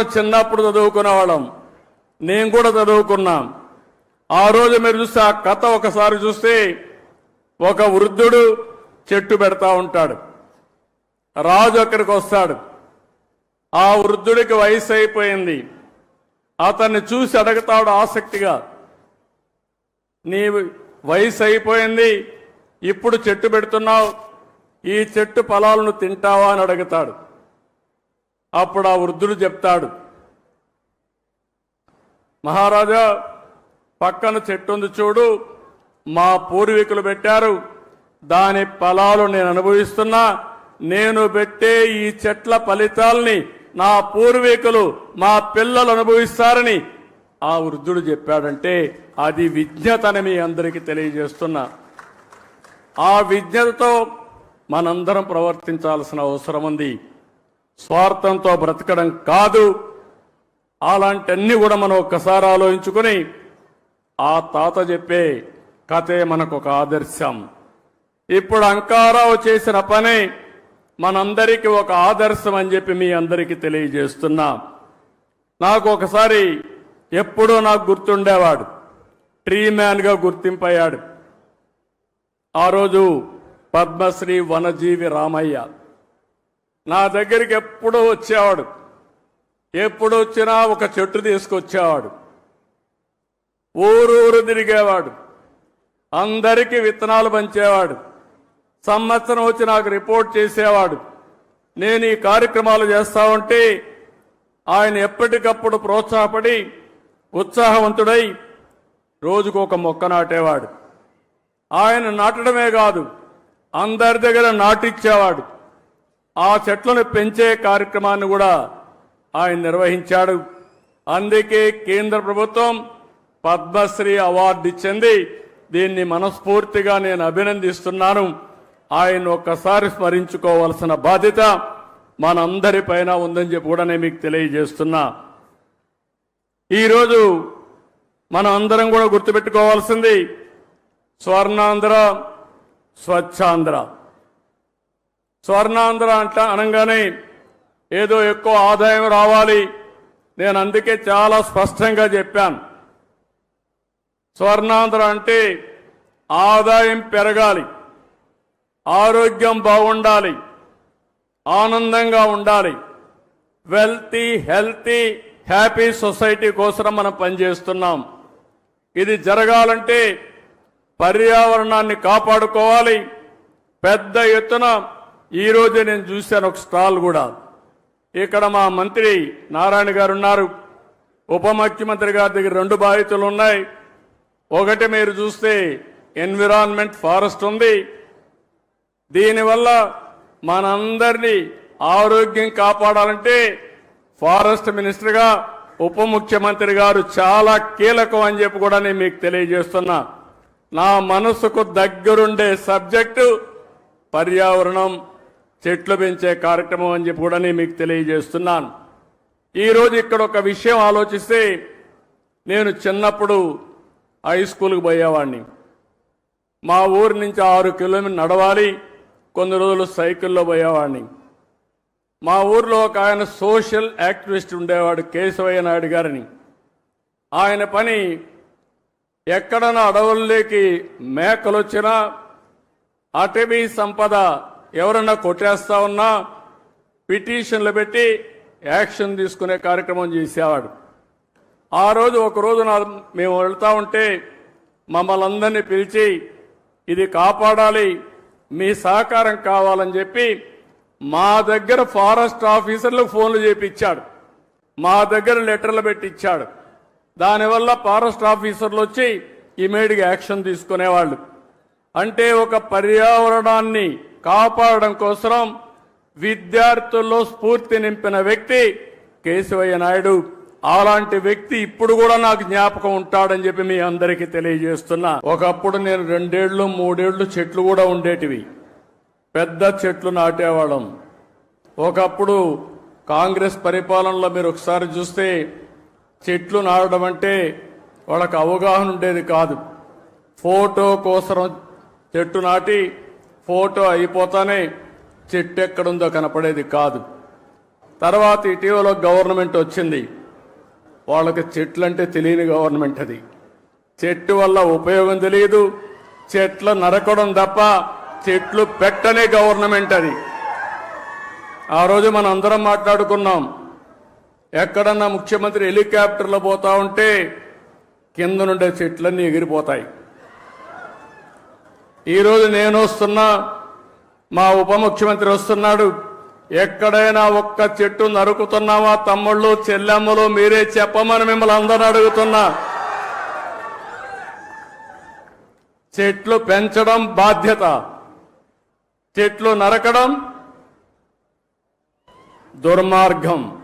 చదువుకోవడం చిన్నప్పుడు చదువుకునేవాళ్ళం. నేను కూడా చదువుకున్నాం. ఆ రోజు మీరు చూస్తే ఆ కథ ఒకసారి చూస్తే ఒక వృద్ధుడు చెట్టు పెడతా ఉంటాడు. రాజు అక్కడికి వస్తాడు. ఆ వృద్ధుడికి వయసు అయిపోయింది. అతన్ని చూసి అడుగుతాడు ఆసక్తిగా నీ వయసు అయిపోయింది ఇప్పుడు చెట్టు పెడుతున్నావు ఈ చెట్టు ఫలాలను తింటావా? అని అడుగుతాడు. అప్పుడు ఆ వృద్ధుడు చెప్తాడు మహారాజా పక్కన చెట్టు ఉంది చూడు మా పూర్వీకులు పెట్టారు. దాని ఫలాలు నేను అనుభవిస్తున్నా. నేను పెట్టే ఈ చెట్ల ఫలితాల్ని నా పూర్వీకులు మా పిల్లలు అనుభవిస్తారని. ఆ వృద్ధుడు చెప్పాడంటే అది విజ్ఞతని మీ అందరికీ తెలియజేస్తున్నా. ఆ విజ్ఞతతో మనందరం ప్రవర్తించాల్సిన అవసరం ఉంది. స్వార్థంతో బ్రతకడం కాదు. అలాంటివన్నీ కూడా మనం ఒక్కసారి ఆలోచించుకొని ఆ తాత చెప్పే కథే మనకు ఒక ఆదర్శం. ఇప్పుడు అంకారావు చేసిన పని మనందరికీ ఒక ఆదర్శం అని చెప్పి మీ అందరికీ తెలియజేస్తున్నా. నాకు ఒకసారి ఎప్పుడూ నాకు గుర్తుండేవాడు. ట్రీ మ్యాన్గా గుర్తింపయ్యాడు. ఆ రోజు పద్మశ్రీ వనజీవి రామయ్య. నా దగ్గరికి ఎప్పుడూ వచ్చేవాడు. ఎప్పుడు వచ్చినా ఒక చెట్టు తీసుకొచ్చేవాడు. ఊరూరు తిరిగేవాడు. అందరికీ విత్తనాలు పంచేవాడు. సంవత్సరం వచ్చి నాకు రిపోర్ట్ చేసేవాడు. నేను ఈ కార్యక్రమాలు చేస్తా ఉంటే ఆయన ఎప్పటికప్పుడు ప్రోత్సాహపడి ఉత్సాహవంతుడై రోజుకు ఒక మొక్క నాటేవాడు. ఆయన నాటడమే కాదు అందరి దగ్గర నాటిచ్చేవాడు. ఆ చెట్లను పెంచే కార్యక్రమాన్ని కూడా ఆయన నిర్వహించాడు. అందుకే కేంద్ర ప్రభుత్వం పద్మశ్రీ అవార్డు ఇచ్చింది. దీన్ని మనస్ఫూర్తిగా నేను అభినందిస్తున్నాను. ఆయన ఒక్కసారి స్మరించుకోవాల్సిన బాధ్యత మనందరిపైన ఉందని చెప్పి కూడా నేను మీకు తెలియజేస్తున్నా. ఈరోజు మనం అందరం కూడా గుర్తుపెట్టుకోవాల్సింది స్వర్ణాంధ్ర స్వచ్ఛాంధ్ర. స్వర్ణాంధ్ర అంట అనగానే ఏదో ఎక్కువ ఆదాయం రావాలి. నేను అందుకే చాలా స్పష్టంగా చెప్పాను. స్వర్ణాంధ్ర అంటే ఆదాయం పెరగాలి. ఆరోగ్యం బాగుండాలి. ఆనందంగా ఉండాలి. వెల్తీ హెల్తీ హ్యాపీ సొసైటీ కోసం మనం పనిచేస్తున్నాం. ఇది జరగాలంటే పర్యావరణాన్ని కాపాడుకోవాలి. పెద్ద ఎత్తున ఈరోజు నేను చూశాను ఒక స్టాల్ కూడా. ఇక్కడ మా మంత్రి నారాయణ గారు ఉన్నారు. ఉప ముఖ్యమంత్రి గారి దగ్గర రెండు బాధ్యతలు ఉన్నాయి. ఒకటి మీరు చూస్తే ఎన్విరాన్మెంట్ ఫారెస్ట్ ఉంది. దీనివల్ల మనందరినీ ఆరోగ్యం కాపాడాలంటే ఫారెస్ట్ మినిస్టర్గా ఉప ముఖ్యమంత్రి గారు చాలా కీలకం అని చెప్పి కూడా నేను మీకు తెలియజేస్తున్నా. నా మనసుకు దగ్గరుండే సబ్జెక్టు పర్యావరణం. చెట్లు పెంచే కార్యక్రమం అని చెప్పి కూడా నేను మీకు తెలియజేస్తున్నాను. ఈరోజు ఇక్కడ ఒక విషయం ఆలోచిస్తే నేను చిన్నప్పుడు హై స్కూల్కి పోయేవాడిని. మా ఊరి నుంచి ఆరు కిలోమీటర్ నడవాలి కొన్ని రోజులు సైకిల్లో పోయేవాడిని. మా ఊర్లో ఒక ఆయన సోషల్ యాక్టివిస్ట్ ఉండేవాడు కేశవయ్య నాయుడు గారిని. ఆయన పని ఎక్కడన్నా అడవుల్లోకి మేకలు వచ్చినా అటవీ సంపద ఎవరన్నా కొట్టేస్తా ఉన్నా పిటిషన్లు పెట్టి యాక్షన్ తీసుకునే కార్యక్రమం చేసేవాడు. ఆ రోజు ఒకరోజు నా మేము వెళ్తా ఉంటే మమ్మల్ని అందరినీ పిలిచి ఇది కాపాడాలి మీ సహకారం కావాలని చెప్పి మా దగ్గర ఫారెస్ట్ ఆఫీసర్లకు ఫోన్లు చేపించాడు మా దగ్గర లెటర్లు పెట్టించాడు దానివల్ల ఫారెస్ట్ ఆఫీసర్లు వచ్చి ఇమీడియట్గా యాక్షన్ తీసుకునేవాళ్ళు. అంటే ఒక పర్యావరణాన్ని కాపాడడం కోసం విద్యార్థుల్లో స్ఫూర్తి నింపిన వ్యక్తి కేశవయ్య నాయుడు. అలాంటి వ్యక్తి ఇప్పుడు కూడా నాకు జ్ఞాపకం ఉంటాడని చెప్పి మీ అందరికీ తెలియజేస్తున్నా. ఒకప్పుడు నేను రెండేళ్ళు మూడేళ్ళు చెట్లు కూడా ఉండేటివి. పెద్ద చెట్లు నాటేవాళ్ళం. ఒకప్పుడు కాంగ్రెస్ పరిపాలనలో మీరు ఒకసారి చూస్తే చెట్లు నాటడం అంటే వాళ్ళకి అవగాహన ఉండేది కాదు. ఫోటో కోసం చెట్టు నాటి ఫోటో అయిపోతానే చెట్టు ఎక్కడుందో కనపడేది కాదు. తర్వాత ఇటీవల గవర్నమెంట్ వచ్చింది. వాళ్ళకి చెట్లు అంటే తెలియని గవర్నమెంట్ అది. చెట్టు వల్ల ఉపయోగం తెలియదు చెట్లు నరకడం తప్ప చెట్లు పెట్టనే గవర్నమెంట్ అది. ఆ రోజు మనం అందరం మాట్లాడుకున్నాం. ఎక్కడన్నా ముఖ్యమంత్రి హెలికాప్టర్లో పోతా ఉంటే కింద నుండే చెట్లన్నీ ఎగిరిపోతాయి. ఈరోజు నేను వస్తున్నా మా ఉప ముఖ్యమంత్రి వస్తున్నాడు. ఎక్కడైనా ఒక్క చెట్టు నరుకుతున్నావా తమ్ముళ్ళు చెల్లెమ్మలు మీరే చెప్పమని మిమ్మల్ని అందరూ అడుగుతున్నా. చెట్లు పెంచడం బాధ్యత. చెట్లు నరకడం దుర్మార్గం.